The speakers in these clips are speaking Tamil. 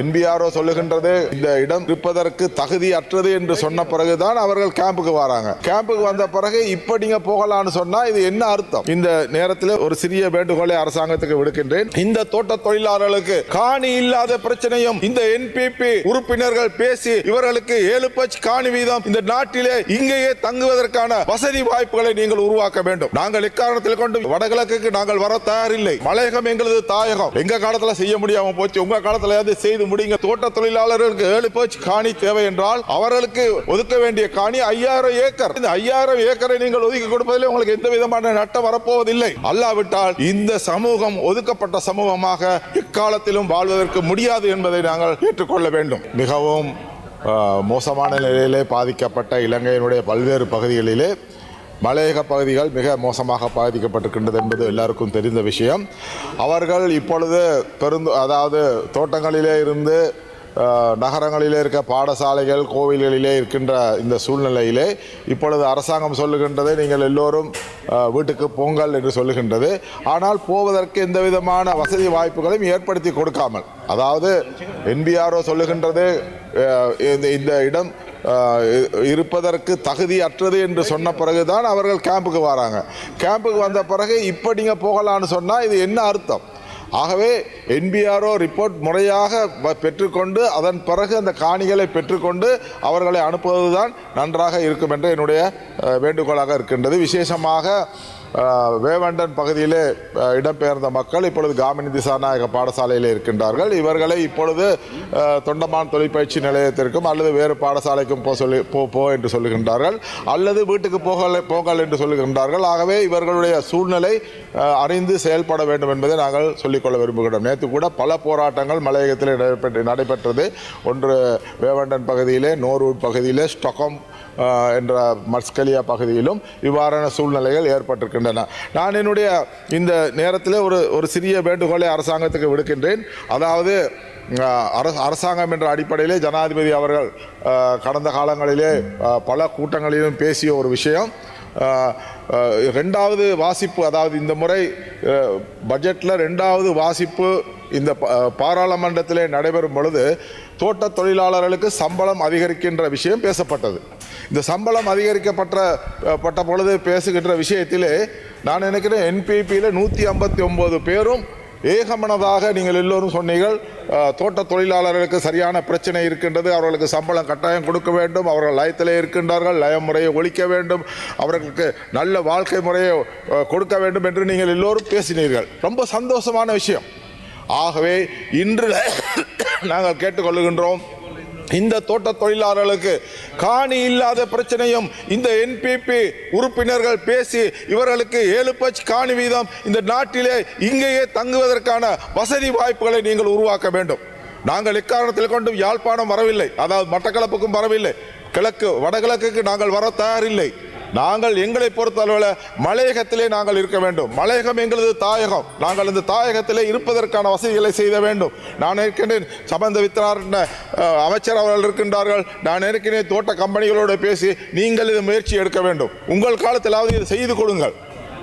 என்பிஆர்ஓ சொல்லுகின்றது இந்த இடம் இருப்பதற்கு தகுதி அற்றது என்று சொன்ன பிறகுதான் அவர்கள் கேம்புக்கு வராங்க. கேம்புக்கு வந்த பிறகு இப்ப நீங்க போகலாம்னு சொன்னா இது என்ன அர்த்தம்? இந்த நேரத்தில் ஒரு சிறிய வேண்டுகோளை அரசாங்கத்துக்கு விடுக்கின்றேன். இந்த தோட்ட தொழிலாளர்களுக்கு காணி இல்லாத பிரச்சனையும் இந்த என்பிபி உறுப்பினர்கள் பேசி இவர்களுக்கு ஏழு பட்ச காணி வீதம் இந்த நாட்டிலே இங்கேயே தங்குவதற்கான வசதி வாய்ப்புகளை நீங்கள் உருவாக்க வேண்டும். நாங்கள் இக்காரணத்தில் கொண்டு வடகிழக்குக்கு நாங்கள் வர தயாரில்லை. மலையகம் எங்களது தாயகம். எங்க காலத்துல செய்ய முடியாம போச்சு. உங்க காலத்துல செய்து செய்து முடிங்க தோட்ட தொழிலாளர்களுக்கு ஏழு பேச்சு காணி தேவை என்றால் அவர்களுக்கு ஒதுக்க வேண்டிய காணி ஐயாயிரம் ஏக்கர். இந்த ஐயாயிரம் ஏக்கரை நீங்கள் ஒதுக்கி கொடுப்பதில் உங்களுக்கு எந்த விதமான நட்டம் வரப்போவதில்லை. அல்லாவிட்டால் இந்த சமூகம் ஒதுக்கப்பட்ட சமூகமாக எக்காலத்திலும் வாழ்வதற்கு முடியாது என்பதை நாங்கள் ஏற்றுக்கொள்ள வேண்டும். மிகவும் மோசமான நிலையிலே பாதிக்கப்பட்ட இலங்கையினுடைய பல்வேறு பகுதிகளிலே மலையக பகுதிகள் மிக மோசமாக பாதிக்கப்பட்டிருக்கின்றது என்பது எல்லாருக்கும் தெரிந்த விஷயம். அவர்கள் இப்பொழுது பெருந்து அதாவது தோட்டங்களிலே இருந்து நகரங்களிலே இருக்க பாடசாலைகள் கோவில்களிலே இருக்கின்ற இந்த சூழ்நிலையிலே இப்பொழுது அரசாங்கம் சொல்லுகின்றது நீங்கள் எல்லோரும் வீட்டுக்கு போங்கள் என்று சொல்லுகின்றது. ஆனால் போவதற்கு எந்த விதமான வசதி வாய்ப்புகளையும் ஏற்படுத்தி கொடுக்காமல் அதாவது என்பிஆர்ஓ சொல்லுகின்றது இந்த இந்த இடம் இருப்பதற்கு தகுதியற்றது என்று சொன்ன பிறகுதான் அவர்கள் கேம்புக்கு வராங்க. கேம்புக்கு வந்த பிறகு இப்போ நீங்கள் போகலான்னு சொன்னால் இது என்ன அர்த்தம்? ஆகவே என்பிஆர்ஓ ரிப்போர்ட் முறையாக பெற்றுக்கொண்டு அதன் பிறகு அந்த காணிகளை பெற்றுக்கொண்டு அவர்களை அனுப்புவதுதான் நன்றாக இருக்கும் என்று என்னுடைய வேண்டுகோளாக இருக்கின்றது. விசேஷமாக வேவண்டன் பகுதியிலே இடம்பெயர்ந்த மக்கள் இப்பொழுது காமினி திசாநாயக பாடசாலையில் இருக்கின்றார்கள். இவர்களை இப்பொழுது தொண்டமான் தொழிற்பயிற்சி நிலையத்திற்கும் அல்லது வேறு பாடசாலைக்கும் போ சொல்லி போ போ என்று சொல்லுகின்றார்கள். அல்லது வீட்டுக்கு போகல போகல் என்று சொல்லுகின்றார்கள். ஆகவே இவர்களுடைய சூழ்நிலை அறிந்து செயல்பட வேண்டும் என்பதை நாங்கள் கொள்ள விரும்புகிறோம். நேற்று கூட பல போராட்டங்கள் மலையகத்தில் நடைபெற்று நடைபெற்றது. ஒன்று வேவண்டன் பகுதியிலே நோர்வுட் பகுதியிலே ஸ்டொக்கம் என்ற மஸ்கலியா பகுதியிலும் இவ்வாறான சூழ்நிலைகள் ஏற்பட்டிருக்கின்றன. நான் என்னுடைய இந்த நேரத்தில் ஒரு ஒரு சிறிய வேண்டுகோளை அரசாங்கத்துக்கு விடுக்கின்றேன். அதாவது அரசாங்கம் என்ற அடிப்படையிலே ஜனாதிபதி அவர்கள் கடந்த காலங்களிலே பல கூட்டங்களிலும் பேசிய ஒரு விஷயம். ரெண்டாவது வாசிப்பு அதாவது இந்த முறை பட்ஜெட்டில் ரெண்டாவது வாசிப்பு இந்த பாராளுமன்றத்திலே நடைபெறும் பொழுது தோட்ட தொழிலாளர்களுக்கு சம்பளம் அதிகரிக்கின்ற விஷயம் பேசப்பட்டது. இந்த சம்பளம் அதிகரிக்கப்பட்ட பட்ட பொழுது பேசுகின்ற விஷயத்திலே நான் நினைக்கிறேன் என்பிபியில் நூற்றி ஐம்பத்தி ஒம்பது பேரும் ஏகமனதாக நீங்கள் எல்லோரும் சொன்னீர்கள் தோட்ட தொழிலாளர்களுக்கு சரியான பிரச்சனை இருக்கின்றது அவர்களுக்கு சம்பளம் கட்டாயம் கொடுக்க வேண்டும் அவர்கள் லயத்திலே இருக்கின்றார்கள் லய முறையை ஒழிக்க வேண்டும் அவர்களுக்கு நல்ல வாழ்க்கை முறையை கொடுக்க வேண்டும் என்று நீங்கள் எல்லோரும் பேசினீர்கள். ரொம்ப சந்தோஷமான விஷயம். ஆகவே இன்று நாங்கள் கேட்டுக்கொள்கின்றோம் இந்த தோட்ட தொழிலாளர்களுக்கு காணி இல்லாத பிரச்சனையும் இந்த என்பிபி உறுப்பினர்கள் பேசி இவர்களுக்கு ஏழு பட்ச காணி வீதம் இந்த நாட்டிலே இங்கேயே தங்குவதற்கான வசதி வாய்ப்புகளை நீங்கள் உருவாக்க வேண்டும். நாங்கள் இக்காரணத்தில் கொண்டும் யாழ்ப்பாணம் வரவில்லை. அதாவது மட்டக்களப்புக்கும் வரவில்லை. கிழக்கு வடகிழக்குக்கு நாங்கள் வர தயாரில்லை. நாங்கள் எங்களை பொறுத்தளவில் மலையகத்திலே நாங்கள் இருக்க வேண்டும். மலையகம் எங்களது தாயகம். நாங்கள் இந்த தாயகத்திலே இருப்பதற்கான வசதிகளை செய்த வேண்டும். நான் இருக்கின்றேன் சம்பந்த வித்தனார் அமைச்சர் அவர்கள் இருக்கின்றார்கள். நான் ஏற்கனவே தோட்ட கம்பெனிகளோடு பேசி நீங்கள் இது முயற்சி எடுக்க வேண்டும். உங்கள் காலத்திலாவது இதை செய்து கொடுங்கள்.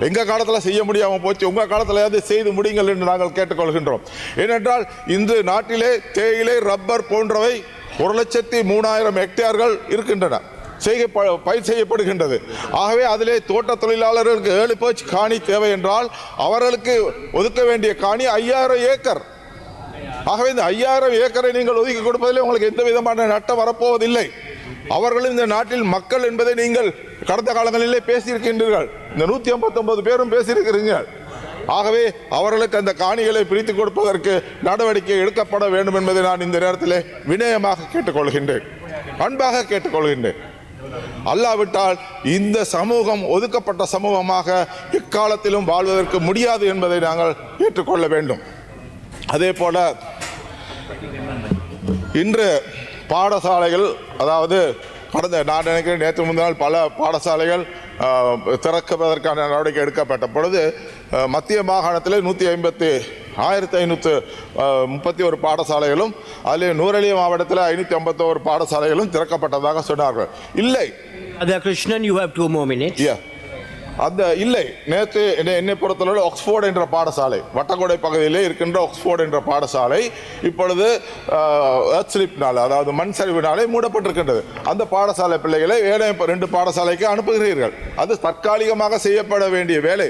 எங்கள் காலத்தில் செய்ய முடியாமல் போச்சு உங்கள் காலத்தில் செய்து முடியுங்கள் என்று நாங்கள் கேட்டுக்கொள்கின்றோம். ஏனென்றால் இன்று நாட்டிலே தேயிலை ரப்பர் போன்றவை ஒரு லட்சத்தி மூணாயிரம் ஹெக்டேர்கள் இருக்கின்றன. செய்ய பயிர் செய்யப்படுகின்றது. ஆகவே அதிலே தோட்ட தொழிலாளர்களுக்கு ஏழு பேச்சு காணி தேவை என்றால் அவர்களுக்கு ஒதுக்க வேண்டிய காணி ஐயாயிரம் ஏக்கர். ஆகவே இந்த ஐயாயிரம் ஏக்கரை நீங்கள் ஒதுக்கி கொடுப்பதில் உங்களுக்கு எந்த விதமான நட்டம் வரப்போவதில்லை. அவர்களும் இந்த நாட்டில் மக்கள் என்பதை நீங்கள் கடந்த காலங்களிலே பேசியிருக்கின்றீர்கள். இந்த நூற்றி ஐம்பத்தொன்பது பேரும் பேசியிருக்கிறீர்கள் ஆகவே அவர்களுக்கு அந்த காணிகளை பிரித்து கொடுப்பதற்கு நடவடிக்கை எடுக்கப்பட வேண்டும் என்பதை நான் இந்த நேரத்தில் வினயமாக கேட்டுக்கொள்கின்றேன். அன்பாக கேட்டுக்கொள்கின்றேன். அல்லாவிட்டால் இந்த சமூகம் ஒதுக்கப்பட்ட சமூகமாக எக்காலத்திலும் வாழ்வதற்கு முடியாது என்பதை நாங்கள் ஏற்றுக்கொள்ள வேண்டும். அதே போல இன்று பாடசாலைகள் அதாவது கடந்த நான் நினைக்கிறேன் நேற்று முந்தினால் பல பாடசாலைகள் திறக்குவதற்கான நடவடிக்கை எடுக்கப்பட்ட பொழுது மத்திய மாகாணத்தில் நூற்றி ஐம்பத்தி ஆயிரத்தி ஐநூற்று முப்பத்தி ஒரு பாடசாலைகளும் அதில் நூரலிய மாவட்டத்தில் ஐநூற்றி ஐம்பத்தோரு பாடசாலைகளும் திறக்கப்பட்டதாக சொன்னார்கள் இல்லை you have two more minutes. Yeah. அந்த இல்லை நேற்று என்னை என்னை பொறுத்தளவு ஆக்ஸ்போர்ட் என்ற பாடசாலை வட்டக்கோடை பகுதியிலே இருக்கின்ற ஆக்ஸ்போர்ட் என்ற பாடசாலை இப்பொழுது ஸ்லிப்னால் அதாவது மண் சரிவினாலே மூடப்பட்டிருக்கின்றது. அந்த பாடசாலை பிள்ளைகளை வேலை ரெண்டு பாடசாலைக்கு அனுப்புகிறீர்கள். அது தற்காலிகமாக செய்யப்பட வேண்டிய வேலை.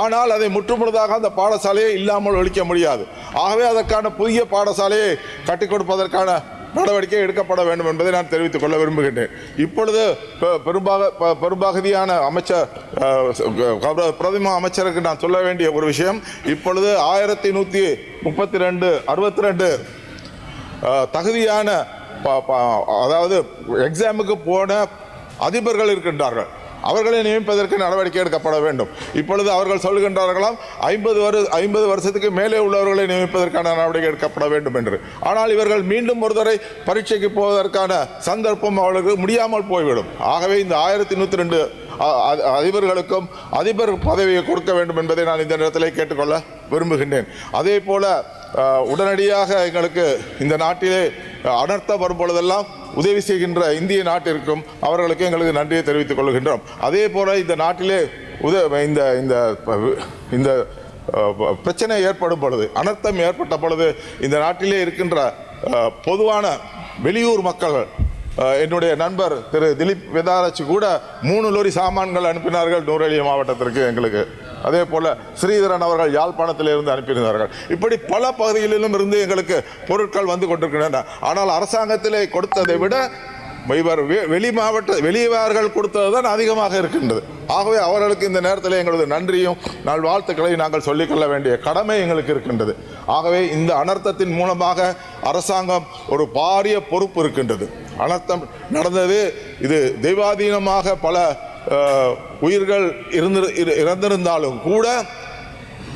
ஆனால் அதை முற்றுமுழுதாக அந்த பாடசாலையை இல்லாமல் ஒழிக்க முடியாது. ஆகவே அதற்கான புதிய பாடசாலையை கட்டிக் கொடுப்பதற்கான நடவடிக்கை எடுக்கப்பட வேண்டும் என்பதை நான் தெரிவித்துக் கொள்ள விரும்புகின்றேன். இப்பொழுது பெ- பெரும்பாக பெரும்பகுதியான அமைச்சர் பிரதம அமைச்சருக்கு நான் சொல்ல வேண்டிய ஒரு விஷயம். இப்பொழுது ஆயிரத்தி நூற்றி முப்பத்தி ரெண்டு அறுபத்தி ரெண்டு தகுதியான ப- ப- அதாவது எக்ஸாமுக்கு போன அதிபர்கள் இருக்கின்றார்கள். அவர்களை நியமிப்பதற்கு நடவடிக்கை எடுக்கப்பட வேண்டும். இப்பொழுது அவர்கள் சொல்கின்றார்களாம் ஐம்பது வரு ஐம்பது வருஷத்துக்கு மேலே உள்ளவர்களை நியமிப்பதற்கான நடவடிக்கை எடுக்கப்பட வேண்டும் என்று. ஆனால் இவர்கள் மீண்டும் ஒருதரை பரீட்சைக்கு போவதற்கான சந்தர்ப்பம் அவர்களுக்கு முடியாமல் போய்விடும். ஆகவே இந்த ஆயிரத்தி நூற்றி ரெண்டு அதிபர்களுக்கும் அதிபர் பதவியை கொடுக்க வேண்டும் என்பதை நான் இந்த நேரத்தில் கேட்டுக்கொள்ள விரும்புகின்றேன். அதே போல உடனடியாக எங்களுக்கு இந்த நாட்டிலே அனர்த்த அனர்த்தம் வரும் பொழுதெல்லாம் உதவி செய்கின்ற இந்திய நாட்டிற்கும் அவர்களுக்கு எங்களுக்கு நன்றியை தெரிவித்துக் கொள்கின்றோம். அதே போல இந்த நாட்டிலே உத இந்த இந்த இந்த பிரச்சனை ஏற்படும் பொழுது அனர்த்தம் ஏற்பட்ட பொழுது இந்த நாட்டிலே இருக்கின்ற பொதுவான வெளியூர் மக்கள் என்னுடைய நண்பர் திரு திலீப் வெதாரச்சு கூட மூணு லோரி சாமான்கள் அனுப்பினார்கள் நூரெலியா மாவட்டத்திற்கு எங்களுக்கு. அதே போல ஸ்ரீதரன் அவர்கள் யாழ்ப்பாணத்திலிருந்து அனுப்பியிருந்தார்கள். இப்படி பல பகுதிகளிலும் இருந்து எங்களுக்கு பொருட்கள் வந்து கொண்டிருக்கின்றன. ஆனால் அரசாங்கத்திலே கொடுத்ததை விட இவர் வெ- வெளி மாவட்ட வெளியவர்கள் கொடுத்தது தான் அதிகமாக இருக்கின்றது. ஆகவே அவர்களுக்கு இந்த நேரத்தில் எங்களது நன்றியும் நாள் வாழ்த்துக்களை நாங்கள் சொல்லிக்கொள்ள வேண்டிய கடமை எங்களுக்கு இருக்கின்றது. ஆகவே இந்த அனர்த்தத்தின் மூலமாக அரசாங்கம் ஒரு பாரிய பொறுப்பு இருக்கின்றது. அனர்த்தம் நடந்தது இது தெய்வாதீனமாக பல உயிர்கள் இருந்து இரு- இறந்திருந்தாலும் கூட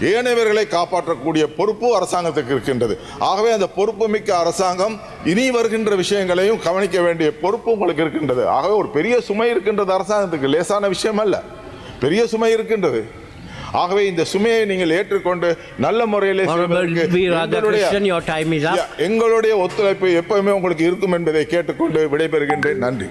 ஏனையவர்களை காப்பாற்றக்கூடிய பொறுப்பு அரசாங்கத்துக்கு இருக்கின்றது. ஆகவே அந்த பொறுப்பு மிக்க அரசாங்கம் இனி வருகின்ற விஷயங்களையும் கவனிக்க வேண்டிய பொறுப்பு உங்களுக்கு இருக்கின்றது. ஆகவே ஒரு பெரிய சுமை இருக்கின்றது அரசாங்கத்துக்கு. லேசான விஷயம் அல்ல பெரிய சுமை இருக்கின்றது. ஆகவே இந்த சுமையை நீங்கள் ஏற்றுக்கொண்டு நல்ல முறையில். எங்களுடைய ஒத்துழைப்பு எப்பவுமே உங்களுக்கு இருக்கும் என்பதை கேட்டுக்கொண்டு விடைபெறுகின்றேன். நன்றி.